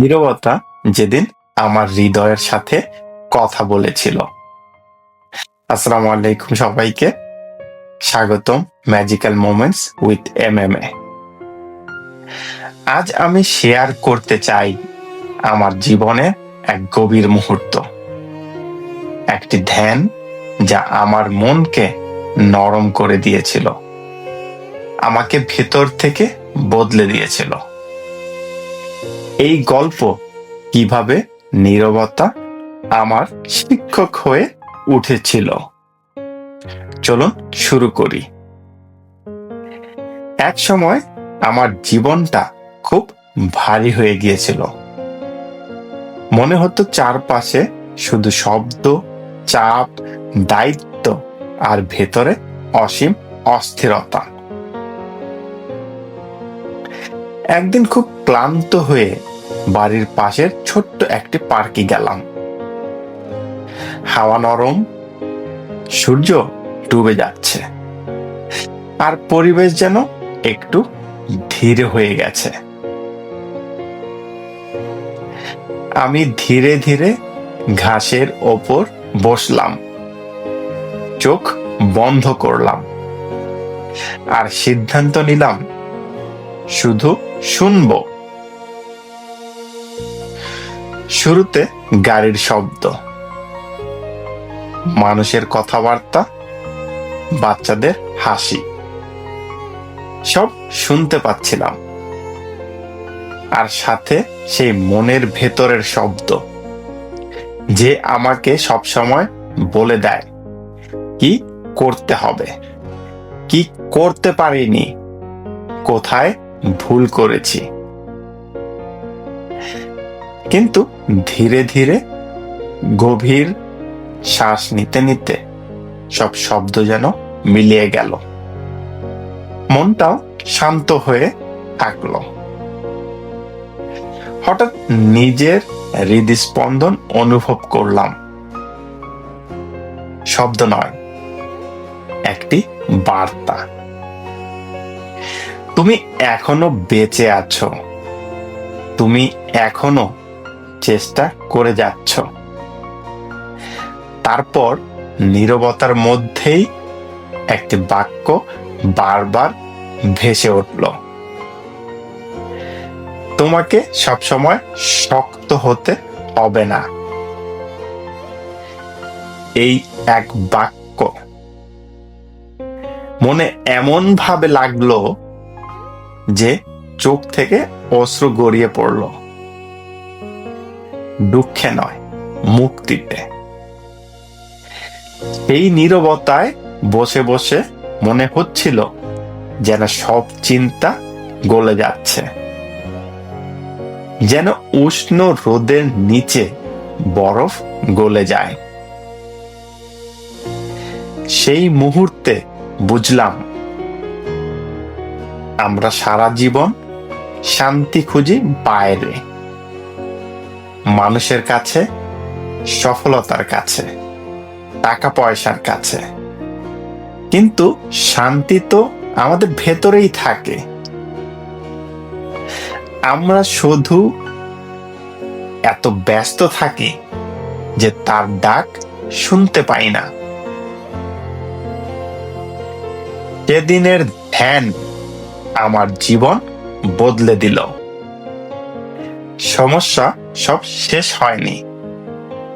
নীরবতা যেদিন আমার হৃদয়ের সাথে কথা বলেছিল। আসসালামু আলাইকুম সবাইকে। স্বাগতম magical moments with M M A আজ আমি শেয়ার করতে চাই আমার জীবনে এক গভীর মুহূর্ত। একটি ধ্যান যা আমার মনকে নরম করে দিয়েছিল। আমাকে ভেতর থেকে বদলে দিয়েছিল। এই গল্প কীভাবে নীরবতা আমার শিক্ষক হয়ে উঠেছিল। চলুন শুরু করি। এক সময় আমার জীবনটা খুব ভারী হয়ে গিয়েছিল। মনে হতো চারপাশে শুধু শব্দ, চাপ, দায়িত্ব আর ভেতরে অসীম অস্থিরতা। একদিন খুব ক্লান্ত হয়ে বাড়ির পাশের ছোট্ট একটি পার্কে গেলাম। হাওয়া নরম, সূর্য ডুবে যাচ্ছে। আর পরিবেশ যেন একটু ধীরে হয়ে গেছে। আমি ধীরে ধীরে ঘাসের ওপর বসলাম। চোখ বন্ধ করলাম। আর সিদ্ধান্ত নিলাম শুধু শুনব। শুরুতে গাড়ির শব্দ। মানুষের কথাবার্তা, বাচ্চাদের হাসি। সব শুনতে পাচ্ছিলাম। আর সাথে সেই মনের ভেতরের শব্দ, যে আমাকে সব সময় বলে দেয়, কি করতে হবে? কি করতে পারিনি? কোথায় ভুল করেছি। কিন্তু ধীরে ধীরে গভীর শ্বাস নিতে নিতে সব শব্দ যেন মিলিয়ে গেল। মনটাও শান্ত হয়ে থাকল। হঠাৎ নিজের হৃদস্পন্দন অনুভব করলাম। শব্দ নয়, একটি বার্তা। তুমি এখনও বেঁচে আছো। তুমি এখনও চেষ্টা করে যাচ্ছ। তারপর নীরবতার মধ্যেই একটি বাক্য বারবার ভেসে উঠল। তোমাকে সবসময় শক্ত হতে হবে না। এই এক বাক্য। মনে এমন ভাবে লাগল যে চোখ থেকে অশ্রু গড়িয়ে পড়ল। দুঃখে নয়, মুক্তিতে। এই নীরবতায় বসে বসে মনে হচ্ছিল যেন সব চিন্তা গলে যাচ্ছে। যেন উষ্ণ রোদের নিচে বরফ গলে যায়। সেই মুহূর্তে বুঝলাম আমরা সারা জীবন শান্তি খুঁজি বাইরে মানুষের কাছে, সফলতার কাছে টাকা পয়সার কাছে। কিন্তু শান্তি তো আমাদের ভেতরেই থাকে। আমরা শুধু এত ব্যস্ত থাকি যে তার ডাক শুনতে পাই না। সেদিনের ধ্যান আমার জীবন বদলে দিল। সমস্যা সব শেষ হয়নি।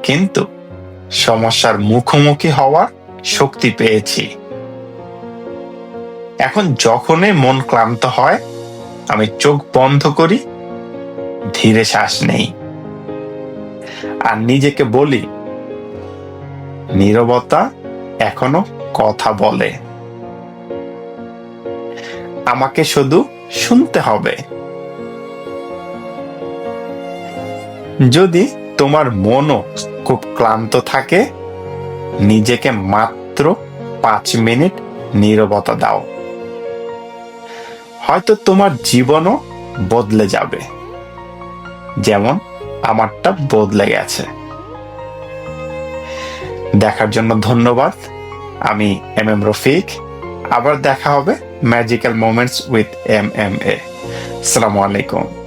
কিন্তু সমস্যার মুখোমুখি হওয়ার শক্তি পেয়েছি। এখন যখনই মন ক্লান্ত হয়, আমি চোখ বন্ধ করি, ধীরে শ্বাস নেই। আর নিজেকে বলি, নীরবতা এখনও কথা বলে। আমাকে শুধু শুনতে হবে। যদি তোমার মনও খুব ক্লান্ত থাকে, নিজেকে মাত্র পাঁচ মিনিট নীরবতা দাও। হয়তো তোমার জীবনও বদলে যাবে। যেমন আমারটা বদলে গেছে। দেখার জন্য ধন্যবাদ। আমি এম এম রফিক। আবার দেখা হবে magical moments with M M A সালামু আলাইকুম